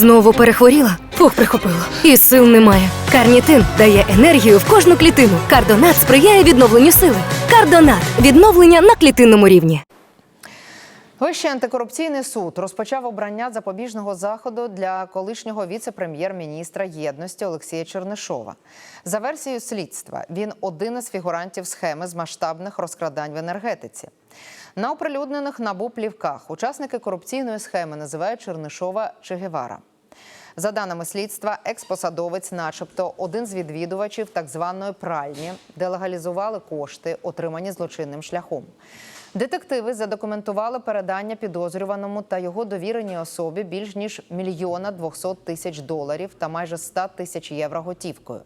Знову перехворіла, фух прихопило. І сил немає. Карнітин дає енергію в кожну клітину. Кардонат сприяє відновленню сили. Кардонат відновлення на клітинному рівні. Вищий антикорупційний суд розпочав обрання запобіжного заходу для колишнього віце-прем'єр-міністра єдності Олексія Чернишова. За версією слідства, він один із фігурантів схеми з масштабних розкрадань в енергетиці. На оприлюднених набу плівках учасники корупційної схеми називають Чернишова Чегевара. За даними слідства, експосадовець, начебто, один з відвідувачів так званої пральні, де легалізували кошти, отримані злочинним шляхом. Детективи задокументували передання підозрюваному та його довіреній особі більш ніж мільйона 200 тисяч доларів та майже 100 тисяч євро готівкою.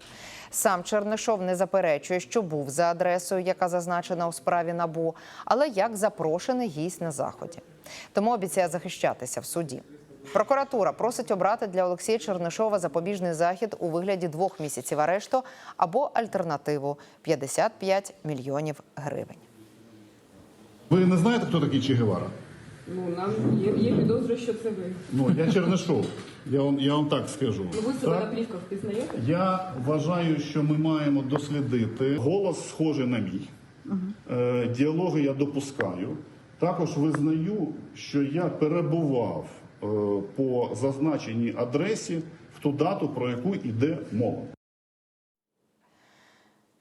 Сам Чернишов не заперечує, що був за адресою, яка зазначена у справі НАБУ, але як запрошений гість на заході. Тому обіцяє захищатися в суді. Прокуратура просить обрати для Олексія Чернишова запобіжний захід у вигляді двох місяців арешту або альтернативу 55 мільйонів гривень. Ви не знаєте, хто такий Че Гевара? Ну, нам є, є підозра, що це ви. Ну, я Чернишов. Я вам, я вам так скажу. Ну, ви себе Так? на плівках впізнаєте? Я вважаю, що ми маємо дослідити. Голос схожий на мій. Е, діалоги я допускаю. Також визнаю, що я перебував по зазначеній адресі в ту дату, про яку йде мова.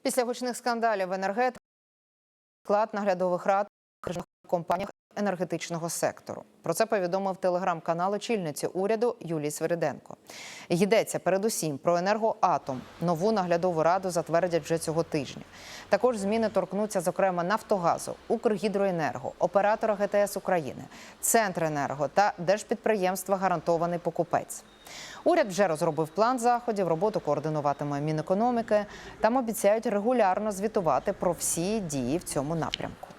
Після гучних скандалів енергетики склад наглядових рад в компаніях енергетичного сектору. Про це повідомив телеграм-канал очільниці уряду Юлії Свириденко. Йдеться передусім про енергоатом. Нову наглядову раду затвердять вже цього тижня. Також зміни торкнуться, зокрема, Нафтогазу, Укргідроенерго, оператора ГТС України, Центренерго та держпідприємства Гарантований покупець. Уряд вже розробив план заходів, роботу координуватиме Мінекономіки. Там обіцяють регулярно звітувати про всі дії в цьому напрямку.